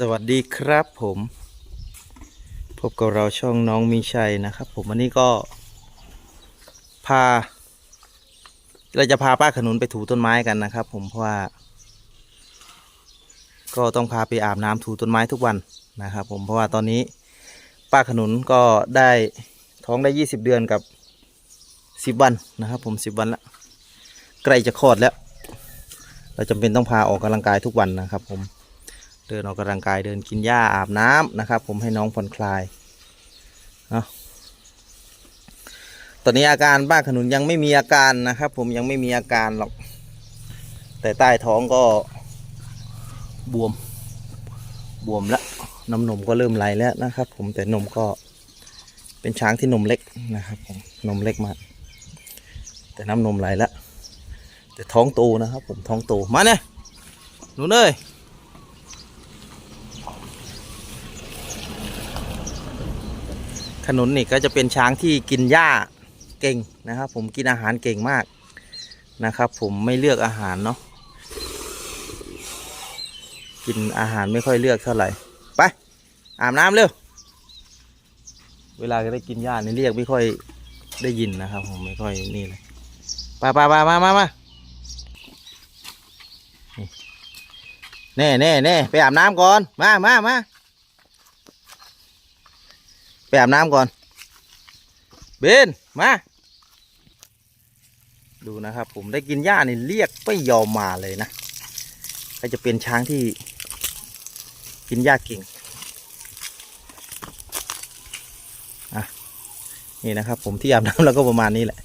สวัสดีครับผม พบกับเราช่องน้องมีชัยนะครับผมวันนี้ก็ พา เราจะพาป้าขนุนไปถูต้นไม้กันนะครับ ผมเพราะว่า ก็ต้องพาไปอาบน้ำถูต้นไม้ทุกวันนะครับ ผมเพราะว่าตอนนี้ ป้าขนุนก็ได้ท้องได้ยี่สิบเดือนกับสิบวันนะครับ ผมสิบวันละใกล้จะคลอดแล้ว เราจำเป็นต้องพาออกกำลังกายทุกวันนะครับ ผม เดินออกกำลังกายเดินกินหญ้าอาบน้ำนะครับ ผมให้น้องผ่อนคลายเนาะตอนนี้อาการบ้าขนุนยังไม่มีอาการนะครับ ผมยังไม่มีอาการหรอก แต่ใต้ท้องก็บวม บวมแล้วน้ำนมก็เริ่มไหลแล้วนะครับ ผมแต่นมก็เป็นช้างที่นมเล็กนะครับผมนมเล็กมากแต่น้ำนมไหลแล้วแต่ท้องโตนะครับ ผมท้องโตมาเนี่ยหนูเนย ขนุนนี่ก็จะเป็นช้างที่กินหญ้าเก่งนะครับ ผมกินอาหารเก่งมากนะครับ ผมไม่เลือกอาหารเนาะกินอาหารไม่ค่อยเลือกเท่าไหร่ไปอาบน้ำเร็วเวลาจะได้กินหญ้านี่เรียกไม่ค่อยได้ยินนะครับ ผมไม่ค่อยนี่เลยไปไปไปมามามาแน่แน่แน่ไปอาบน้ำก่อนมามามา ไปอาบน้ำก่อน เบนมา ดูนะครับผมได้กินหญ้านี่เรียกไม่ยอมมาเลยนะก็จะเป็นช้างที่ กินหญ้าเก่งอะนี่นะครับผมที่อาบน้ำแล้วก็ประมาณนี้แหละ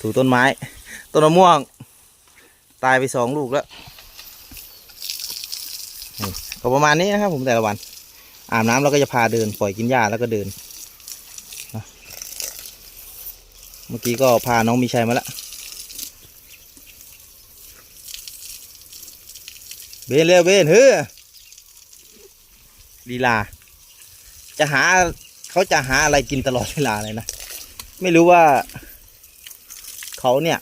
ถูต้นไม้ ต้นมะม่วง ตายไปสองลูกแล้วก็ประมาณนี้นะครับผมแต่ละวัน อาบน้ำเราก็จะพาเดินปล่อยกินหญ้าแล้วก็เดินนะเมื่อกี้ก็พาน้องมีชัยมาแล้วเบนเร็วเบนเฮ้อลีลา จะหาเขาจะหาอะไรกินตลอดเวลาเลยนะ ไม่รู้ว่า เขาเนี่ย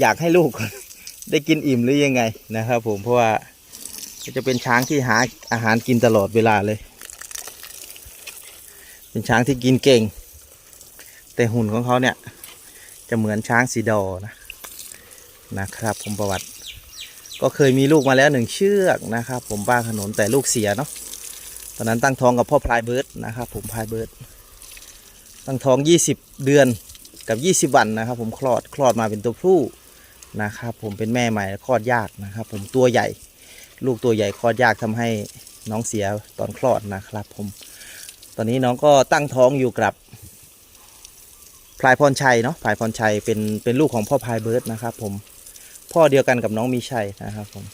อยากให้ลูก ได้กินอิ่มหรือยังไงนะครับผมเพราะว่าจะเป็นช้างที่หาอาหารกินตลอดเวลาเลย เป็นช้างที่กินเก่ง แต่หุ่นของเขาเนี่ย จะเหมือนช้างสีดอนะนะครับผมประวัติ ก็เคยมีลูกมาแล้วหนึ่งเชือกนะครับ ผมป้าขนนแต่ลูกเสียเนาะตอนนั้นตั้งท้องกับพ่อพลายเบิร์ดนะครับ ผมพลายเบิร์ดตั้งท้อง 20 เดือนกับ 20 วันนะครับ ผมคลอดคลอดมาเป็นตัวผู้นะครับ ผมเป็นแม่ใหม่คลอดยากนะครับ ผมตัวใหญ่ ลูกตัวใหญ่คลอดยากทำให้น้องเสียตอนคลอดนะครับ ผม ตอนนี้น้องก็ตั้งท้องอยู่กับพลายพรชัยเนาะพลายพรชัยเป็นเป็นลูกของพ่อพลายเบิร์ดนะครับ ผมพ่อเดียวกันกับน้องมีชัยนะครับผม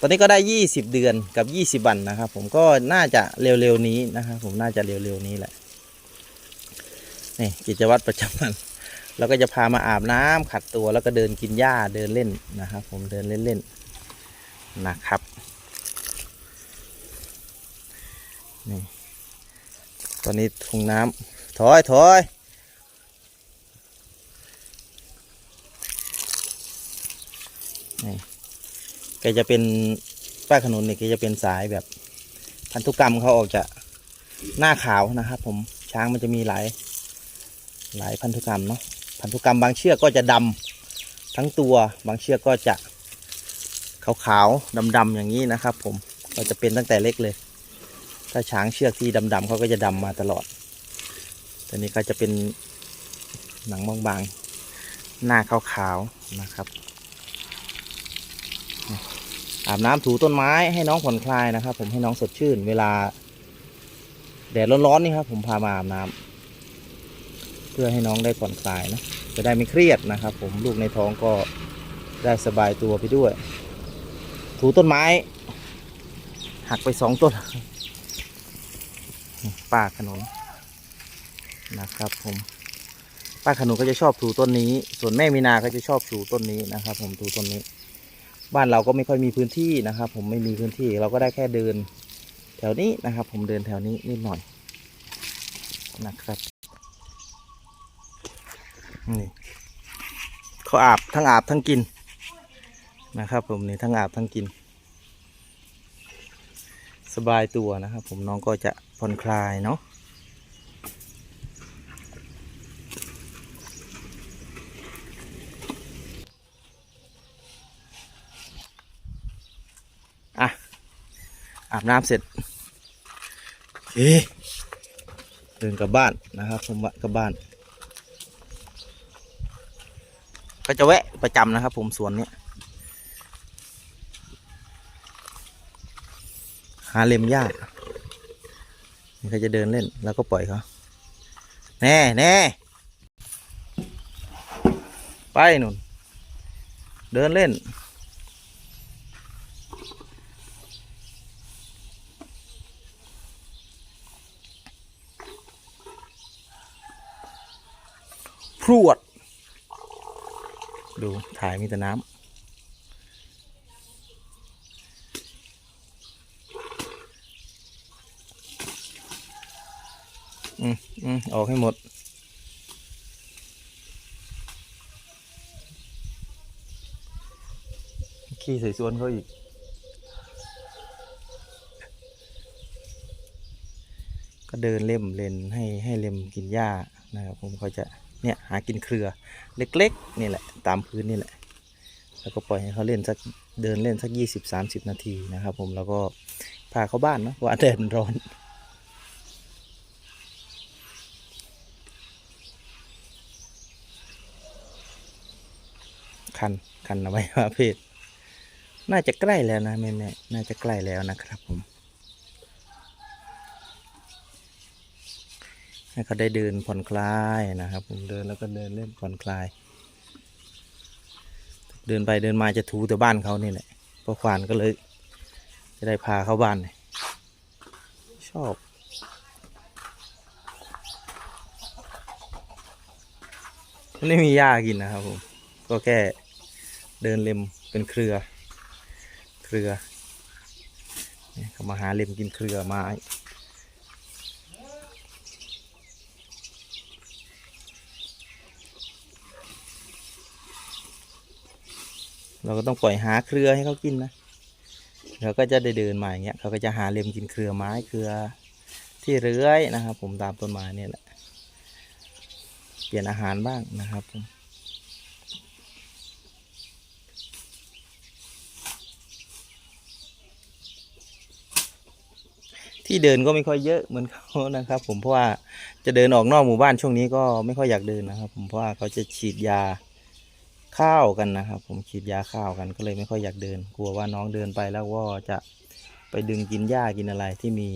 ตอนนี้ก็ได้ยี่สิบเดือนกับยี่สิบวันนะครับ ผมก็น่าจะเร็วๆนี้นะครับผมน่าจะเร็วๆนี้แหละนี่กิจวัตรประจำวันเราก็จะพามาอาบน้ำขัดตัวแล้วก็เดินกินหญ้าเดินเล่นนะครับผมเดินเล่นๆนะครับนี่ ตอนนี้ถุงน้ำถอยถอยนี่แกจะเป็นป้าขนุนนี่แกจะเป็นสายแบบพันธุกรรมเขาออกจะหน้าขาวนะครับ ผมช้างมันจะมีหลายหลายพันธุกรรมเนาะพันธุกรรมบางเชือกก็จะดำทั้งตัวบางเชือกก็จะขาวๆดำๆอย่างนี้นะครับ ผมก็จะเป็นตั้งแต่เล็กเลย ถ้าช้างเชือกที่ดำๆเขาก็จะดำมาตลอดตัวนี้ก็จะเป็นหนังบางๆ หน้าขาวๆนะครับ อาบน้ำถูต้นไม้ให้น้องผ่อนคลายนะครับ ผมให้น้องสดชื่น เวลาแดดร้อนๆนี่ครับ ผมพามาอาบน้ำเพื่อให้น้องได้ผ่อนคลายนะจะได้ไม่เครียดนะครับ ผมลูกในท้องก็ได้สบายตัวไปด้วย ถูต้นไม้ หักไปสองต้น ป้าขนุนนะครับผมป้าขนุนก็จะชอบถูต้นนี้ ส่วนแม่มีนาก็จะชอบถูต้นนี้นะครับ ผมถูต้นนี้ บ้านเราก็ไม่ค่อยมีพื้นที่นะครับ ผมไม่มีพื้นที่เราก็ได้แค่เดิน แถวนี้นะครับ ผมเดินแถวนี้นิดหน่อยนะครับนี่เขาอาบทั้งอาบทั้งกินนะครับ ผมนี่ทั้งอาบทั้งกิน สบายตัวนะครับ ผมน้องก็จะผ่อนคลายเนาะอะ อาบน้ำเสร็จโอเคเดินกลับบ้านนะครับผมกลับบ้าน ก็จะแวะประจำนะครับ ผมสวนเนี้ย หาเล็มหญ้านี่เขาจะเดินเล่นแล้วก็ปล่อยเขาแน่แน่ไปนุนเดินเล่น พรวด ดู ถ่ายมีแต่น้ำ อืมอืมออกให้หมด ขี้ใส่ส่วนเขาอีก ก็เดินเล่มเลนให้ให้เล็มกินหญ้านะครับผมเขาจะเนี่ยหากินเครือเล็กๆนี่แหละ ตามพื้นนี่แหละ แล้วก็ปล่อยให้เขาเล่นสักเดินเล่นสักยี่สิบสามสิบนาทีนะครับผมแล้วก็พาเข้าบ้านเนาะว่าแดดมันร้อน คันคันเอาไว้ว่าเพศ น่าจะใกล้แล้วนะแม่แม่น่าจะใกล้แล้วนะครับผม ให้เขาได้เดินผ่อนคลายนะครับผมเดินแล้วก็เดินเล่นผ่อนคลาย เดินไปเดินมาจะถูแต่บ้านเขานี่แหละพราะควานก็เลย จะได้พาเข้าบ้านชอบไม่มีหญ้ากินนะครับผม ก็แค่ เดินเล็มเป็นเครือ เครือเขามาหาเล็มกินเครือไม้เราก็ต้องปล่อยหาเครือให้เขากินนะเราก็จะได้เดินมาอย่างเงี้ยเขาก็จะหาเล็มกินเครือไม้เครือที่เลื้อยนะครับ ผมตามต้นไม้เนี่ยแหละ เปลี่ยนอาหารบ้างนะครับผม ที่เดินก็ไม่ค่อยเยอะเหมือนเขานะครับ ผมเพราะว่าจะเดินออกนอกหมู่บ้านช่วงนี้ก็ไม่ค่อยอยากเดินนะครับ ผมเพราะว่าเขาจะฉีดยาข้าวกันนะครับ ผมฉีดยาข้าวกันก็เลยไม่ค่อยอยากเดิน กลัวว่าน้องเดินไปแล้วก็จะไปดึงกินหญ้ากินอะไรที่มี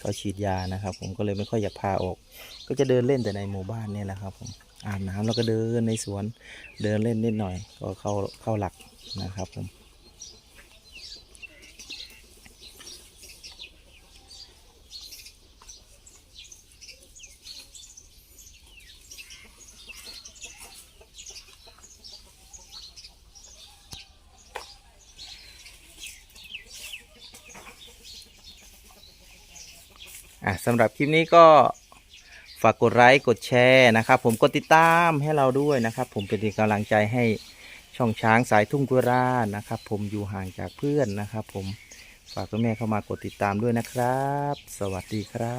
เขาฉีดยานะครับ ผมก็เลยไม่ค่อยอยากพาออก ก็จะเดินเล่นแต่ในหมู่บ้านเนี่ยแหละครับ ผมอาบน้ำแล้วก็เดินในสวนเดินเล่นนิดหน่อย ก็เข้าเข้าหลักนะครับผม อะสำหรับคลิปนี้ก็ฝากกดไลค์กดแชร์นะครับ ผมกดติดตามให้เราด้วยนะครับ ผมเป็นกำลังใจให้ช่องช้างสายทุ่งกุรานะครับ ผมอยู่ห่างจากเพื่อนนะครับ ผมฝากคุณแม่เข้ามากดติดตามด้วยนะครับ สวัสดีครับ